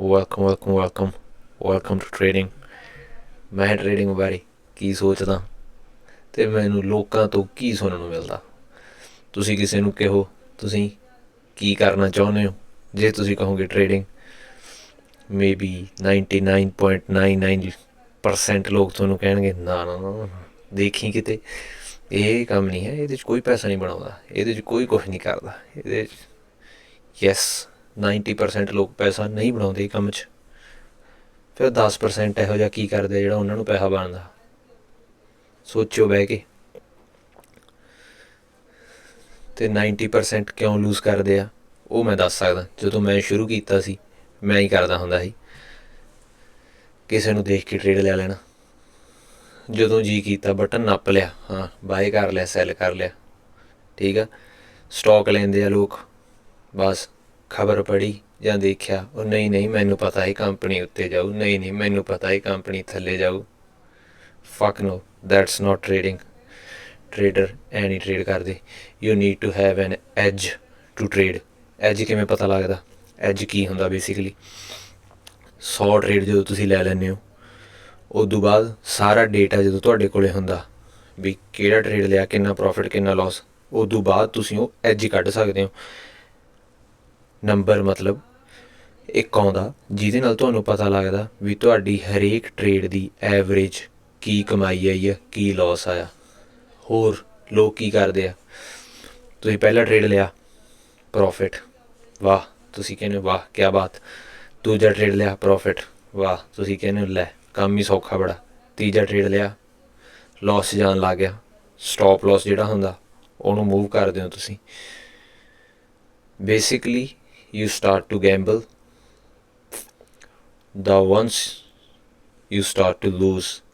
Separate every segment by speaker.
Speaker 1: Welcome welcome welcome welcome to trading ਮੈਂ trading ਬਾਰੇ ਕੀ ਸੋਚਦਾ ਤੇ ਮੈਨੂੰ ਲੋਕਾਂ ਤੋਂ ਕੀ ਸੁਣਨ ਨੂੰ ਮਿਲਦਾ? ਤੁਸੀਂ ਕਿਸੇ ਨੂੰ ਕਹੋ? ਤੁਸੀਂ ਕੀ ਕਰਨਾ ਚਾਹੁੰਦੇ ਹੋ? ਜੇ ਤੁਸੀਂ ਕਹੋਗੇ ਟ੍ਰੇਡਿੰਗ ਮੇਬੀ 99.99% ਲੋਕ ਤੁਹਾਨੂੰ ਕਹਿਣਗੇ ਨਾ ਨਾ ਨਾ ਨਾ, ਦੇਖੀ ਕਿਤੇ। ਇਹ ਕੰਮ ਨਹੀਂ ਹੈ ਇਹਦੇ 'ਚ ਕੋਈ ਪੈਸਾ ਨਹੀਂ ਬਣਾਉਂਦਾ ਇਹਦੇ 'ਚ ਕੋਈ ਕੁਝ ਨਹੀਂ ਕਰਦਾ ਇਹਦੇ 'ਚ ਯੈਸ 90% ਲੋਕ ਪੈਸਾ ਨਹੀਂ ਬਣਾਉਂਦੇ ਕੰਮ 'ਚ। ਫਿਰ 10% ਇਹੋ ਜਿਹਾ ਕੀ ਕਰਦੇ ਜਿਹੜਾ ਉਹਨਾਂ ਨੂੰ ਪੈਸਾ ਬਣਦਾ। ਸੋਚਿਓ ਬਹਿ ਕੇ। ਤੇ 90% ਕਿਉਂ ਲੂਜ਼ ਕਰਦੇ ਆ? ਉਹ ਮੈਂ ਦੱਸ ਸਕਦਾ। ਜਦੋਂ ਮੈਂ ਸ਼ੁਰੂ ਕੀਤਾ ਸੀ, ਮੈਂ ਹੀ ਕਰਦਾ ਹੁੰਦਾ ਸੀ। ਕਿਸੇ ਨੂੰ ਦੇਖ ਕੇ ਟ੍ਰੇਡ ਲੈ ਲੈਣਾ। ਜਦੋਂ ਜੀ ਕੀਤਾ ਬਟਨ ਨੱਪ ਲਿਆ, ਹਾਂ ਬਾਏ ਕਰ ਲਿਆ ਸੈਲ ਕਰ ਲਿਆ। ਠੀਕ ਆ? ਸਟਾਕ ਲੈਂਦੇ ਆ ਲੋਕ। ਬਸ। ਖਬਰ ਪੜੀ ਜਾਂ ਦੇਖਿਆ, ਉਹ ਨਹੀਂ ਨਹੀਂ, ਮੈਨੂੰ ਪਤਾ ਹੈ ਕੰਪਨੀ ਉੱਤੇ ਜਾਊ, ਨਹੀਂ ਨਹੀਂ, ਮੈਨੂੰ ਪਤਾ ਹੈ ਕੰਪਨੀ ਥੱਲੇ ਜਾਊ। Fuck no that's not trading trader ਨਹੀਂ ਟ੍ਰੇਡ ਕਰਦੇ। You need to have an edge to trade edge ਕਿਵੇਂ ਪਤਾ ਲੱਗਦਾ? ਐਜ ਕੀ ਹੁੰਦਾ ਬੇਸਿਕਲੀ 100 ਟ੍ਰੇਡ ਜਦੋਂ ਤੁਸੀਂ ਲੈ ਲੈਂਦੇ ਹੋ, ਉਦੋਂ ਬਾਅਦ ਸਾਰਾ ਡੇਟਾ ਜਦੋਂ ਤੁਹਾਡੇ ਕੋਲੇ ਹੁੰਦਾ ਵੀ ਕਿਹੜਾ ਟ੍ਰੇਡ ਲਿਆ, ਕਿੰਨਾ ਪ੍ਰੋਫਿਟ ਕਿੰਨਾ ਲਾਸ ਉਦੋਂ ਬਾਅਦ ਤੁਸੀਂ ਉਹ ਐਜ ਕੱਢ ਸਕਦੇ ਹੋ। ਨੰਬਰ ਮਤਲਬ ਇੱਕ ਆਉਂਦਾ ਜਿਹਦੇ ਨਾਲ ਤੁਹਾਨੂੰ ਪਤਾ ਲੱਗਦਾ ਵੀ ਤੁਹਾਡੀ ਹਰੇਕ ਟ੍ਰੇਡ ਦੀ ਐਵਰੇਜ ਕੀ ਕਮਾਈ ਆਈ ਹੈ ਕੀ ਲਾਸ ਆਇਆ। ਹੋਰ ਲੋਕ ਕੀ ਕਰਦੇ ਆ? ਤੁਸੀਂ ਪਹਿਲਾ ਟ੍ਰੇਡ ਲਿਆ ਪ੍ਰੋਫਿਟ ਵਾਹ ਤੁਸੀਂ ਕਹਿੰਦੇ ਹੋ, ਵਾਹ ਕੀ ਬਾਤ। ਦੂਜਾ ਟ੍ਰੇਡ ਲਿਆ ਪ੍ਰੋਫਿਟ ਵਾਹ ਤੁਸੀਂ ਕਹਿੰਦੇ ਹੋ, ਲੈ ਕੰਮ ਹੀ ਸੌਖਾ ਬੜਾ। ਤੀਜਾ ਟ੍ਰੇਡ ਲਿਆ ਲਾਸ ਜਾਣ ਲੱਗ ਗਿਆ। ਸਟਾਪ ਲਾਸ ਜਿਹੜਾ ਹੁੰਦਾ ਉਹਨੂੰ ਮੂਵ ਕਰਦੇ ਹੋ ਤੁਸੀਂ। Basically you start to gamble, the once you start to lose,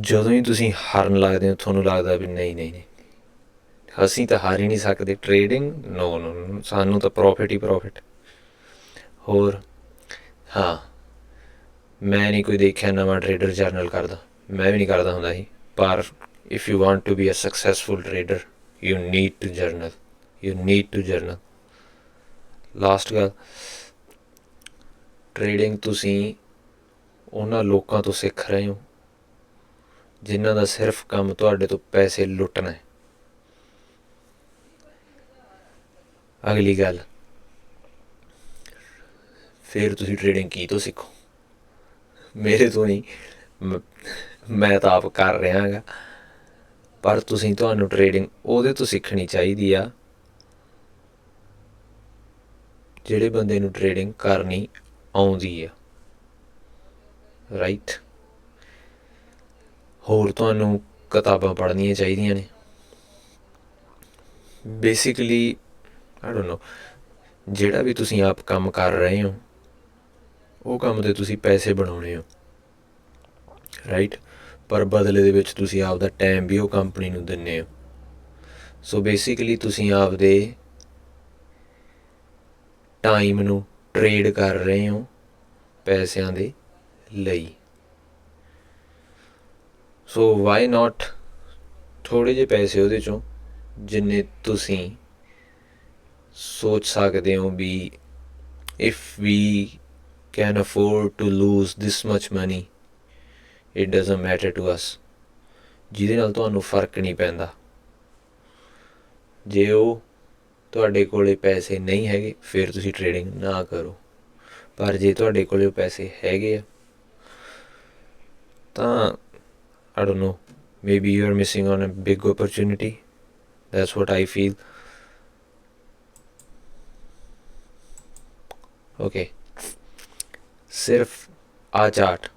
Speaker 1: ਜਦੋਂ ਹੀ ਤੁਸੀਂ ਹਾਰਨ ਲੱਗਦੇ ਹੋ, ਤੁਹਾਨੂੰ ਲੱਗਦਾ ਵੀ ਨਹੀਂ ਨਹੀਂ ਨਹੀਂ। ਅਸੀਂ ਤਾਂ ਹਾਰ ਹੀ ਨਹੀਂ ਸਕਦੇ। ਟ੍ਰੇਡਿੰਗ ਨੋ ਨੋ ਸਾਨੂੰ ਤਾਂ ਪ੍ਰੋਫਿਟ ਹੀ ਪ੍ਰੋਫਿਟ ਹੋਰ, ਹਾਂ। ਮੈਂ ਨਹੀਂ ਕੋਈ ਦੇਖਿਆ ਨਵਾਂ ਟ੍ਰੇਡਰ ਜਰਨਲ ਕਰਦਾ। ਮੈਂ ਵੀ ਨਹੀਂ ਕਰਦਾ ਹੁੰਦਾ ਸੀ ਪਰ if you want to be a successful trader you need to journal you need to journal last ਗੱਲ ਟ੍ਰੇਡਿੰਗ ਤੁਸੀਂ ਉਹਨਾਂ ਲੋਕਾਂ ਤੋਂ ਸਿੱਖ ਰਹੇ ਹੋ, ਜਿਨ੍ਹਾਂ ਦਾ ਸਿਰਫ ਕੰਮ ਤੁਹਾਡੇ ਤੋਂ ਪੈਸੇ ਲੁੱਟਣਾ ਹੈ। ਅਗਲੀ ਗੱਲ, ਫਿਰ ਤੁਸੀਂ ਟ੍ਰੇਡਿੰਗ ਕੀ ਤੋਂ ਸਿੱਖੋ? ਮੇਰੇ ਤੋਂ ਨਹੀਂ ਮ- ਮੈਂ ਤਾਂ ਆਪ ਕਰ ਰਿਹਾ ਪਰ ਤੁਸੀਂ ਤੁਹਾਨੂੰ ਟ੍ਰੇਡਿੰਗ ਉਹਦੇ ਤੋਂ ਸਿੱਖਣੀ ਚਾਹੀਦੀ ਆ ਜਿਹੜੇ ਬੰਦੇ ਨੂੰ ਟ੍ਰੇਡਿੰਗ ਕਰਨੀ ਆਉਂਦੀ ਆ। ਰਾਈਟ ਹੋਰ ਤੁਹਾਨੂੰ ਕਿਤਾਬਾਂ ਪੜ੍ਹਨੀਆਂ ਚਾਹੀਦੀਆਂ ਨੇ। ਬੇਸਿਕਲੀ ਆਈ ਡੋਨਟ ਨੋ ਜਿਹੜਾ ਵੀ ਤੁਸੀਂ ਆਪ ਕੰਮ ਕਰ ਰਹੇ ਹੋ, ਉਹ ਕੰਮ ਤੇ ਤੁਸੀਂ ਪੈਸੇ ਬਣਾਉਣੇ ਹੋ। ਰਾਈਟ ਪਰ ਬਦਲੇ ਦੇ ਵਿੱਚ ਤੁਸੀਂ ਆਪ ਦਾ ਟਾਈਮ ਵੀ ਉਹ ਕੰਪਨੀ ਨੂੰ ਦਿੰਦੇ ਹੋ। ਸੋ ਬੇਸਿਕਲੀ ਤੁਸੀਂ ਆਪਦੇ ਟਾਈਮ ਨੂੰ ਟ੍ਰੇਡ ਕਰ ਰਹੇ ਹੋ ਪੈਸਿਆਂ ਦੇ ਲਈ। ਸੋ ਵਾਈ ਨਾਟ ਥੋੜੇ ਜਿਹੇ ਪੈਸੇ ਉਹਦੇ ਚੋਂ ਜਿੰਨੇ ਤੁਸੀਂ ਸੋਚ ਸਕਦੇ ਹੋ ਵੀ if we can afford to lose this much money, it doesn't matter to us ਜਿਹਦੇ ਨਾਲ ਤੁਹਾਨੂੰ ਫ਼ਰਕ ਨਹੀਂ ਪੈਂਦਾ। ਜੇ ਉਹ ਤੁਹਾਡੇ ਕੋਲੇ ਪੈਸੇ ਨਹੀਂ ਹੈਗੇ, ਫਿਰ ਤੁਸੀਂ ਟ੍ਰੇਡਿੰਗ ਨਾ ਕਰੋ। ਪਰ ਜੇ ਤੁਹਾਡੇ ਕੋਲੇ ਉਹ ਪੈਸੇ ਹੈਗੇ ਆ, ਤਾਂ, I don't know, maybe you are missing on a big opportunity. That's what I feel. Okay. ਸਿਰਫ ਆ ਚਾਰਟ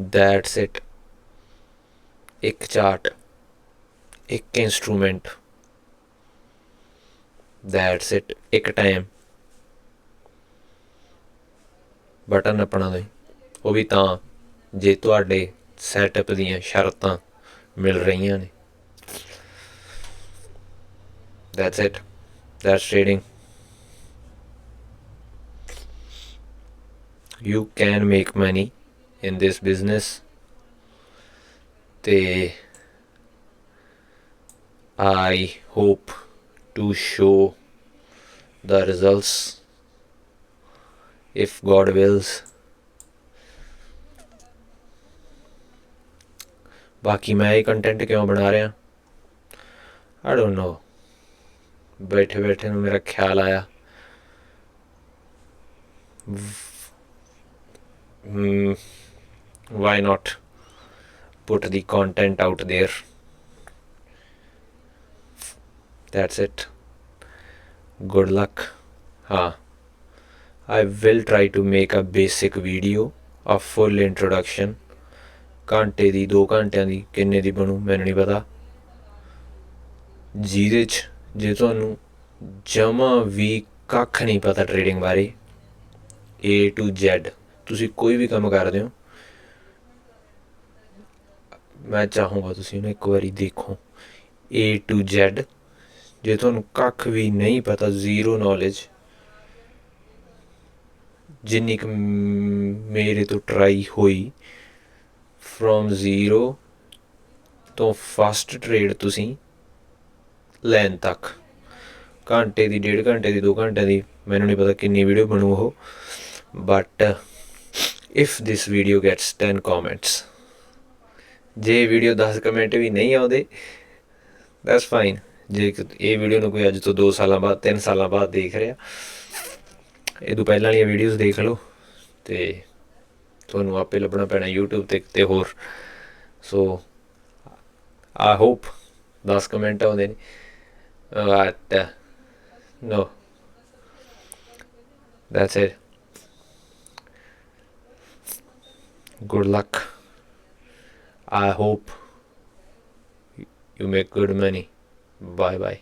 Speaker 1: ਦੈਟਸ ਇਟ ਇੱਕ ਚਾਰਟ ਇੱਕ ਇਨਸਟਰੂਮੈਂਟ ਦੈਟਸ ਇਟ ਇੱਕ ਟਾਈਮ ਬਟਨ ਆਪਣਾ ਦੇ ਉਹ ਵੀ ਤਾਂ ਜੇ ਤੁਹਾਡੇ ਸੈਟਅਪ ਦੀਆਂ ਸ਼ਰਤਾਂ ਮਿਲ ਰਹੀਆਂ ਨੇ। That's it that's trading you can make money in this business ਤੇ I hope to show the results if God wills. ਬਾਕੀ ਮੈਂ ਇਹ ਕੰਟੈਂਟ ਕਿਉਂ ਬਣਾ ਰਿਹਾ ਆਈ ਡੋਨਟ ਨੋ ਬੈਠੇ ਬੈਠੇ ਨੂੰ ਮੇਰਾ ਖਿਆਲ ਆਇਆ Hmm, why not put the content out that's it good luck huh i will try to make a basic video a full introduction ਘੰਟੇ ਦੀ 2 ਘੰਟਿਆਂ ਦੀ ਕਿੰਨੇ ਦੀ ਬਣੂ ਮੈਨੂੰ ਨਹੀਂ ਪਤਾ ਜਿਹਦੇ ਚ ਜੇ ਤੁਹਾਨੂੰ ਜਮਾ ਵੀ ਕੱਖ ਨਹੀਂ ਪਤਾ ਟ੍ਰੇਡਿੰਗ ਬਾਰੇ A to Z ਤੁਸੀਂ ਕੋਈ ਵੀ ਕੰਮ ਕਰਦੇ ਹੋ ਮੈਂ ਚਾਹੂੰਗਾ ਤੁਸੀਂ ਉਹਨੂੰ ਇੱਕ ਵਾਰੀ ਦੇਖੋ A to Z ਜੇ ਤੁਹਾਨੂੰ ਕੱਖ ਵੀ ਨਹੀਂ ਪਤਾ, ਜ਼ੀਰੋ ਨੌਲੇਜ ਜਿੰਨੀ ਕੁ ਮੇਰੇ ਤੋਂ ਟਰਾਈ ਹੋਈ ਫਰੋਮ ਜ਼ੀਰੋ ਤੋਂ ਫਸਟ ਟ੍ਰੇਡ ਤੁਸੀਂ ਲੈਣ ਤੱਕ। ਘੰਟੇ ਦੀ, ਡੇਢ ਘੰਟੇ ਦੀ 2 ਘੰਟੇ ਦੀ, ਮੈਨੂੰ ਨਹੀਂ ਪਤਾ ਕਿੰਨੀ ਵੀਡੀਓ ਬਣੂ ਉਹ। But if this video gets 10 comments ਜੇ ਵੀਡੀਓ 10 ਕਮੈਂਟ ਵੀ ਨਹੀਂ ਆਉਂਦੇ ਦੈਟਸ ਫਾਈਨ ਜੇ ਇਹ ਵੀਡੀਓ ਨੂੰ ਕੋਈ ਅੱਜ ਤੋਂ 2 ਸਾਲਾਂ ਬਾਅਦ 3 ਸਾਲਾਂ ਬਾਅਦ ਦੇਖ ਰਿਹਾ, ਇਹ ਤੋਂ ਪਹਿਲਾਂ ਵਾਲੀਆਂ ਵੀਡੀਓਜ਼ ਦੇਖ ਲਓ ਤੇ ਤੁਹਾਨੂੰ ਆਪੇ ਲੱਭਣਾ ਪੈਣਾ YouTube ਤੇ ਤੇ ਹੋਰ। ਸੋ ਆਈ ਹੋਪ 10 ਕਮੈਂਟ ਆਉਂਦੇ ਨੇ। But uh, no. That's it. Good luck. I hope you make good money. Bye bye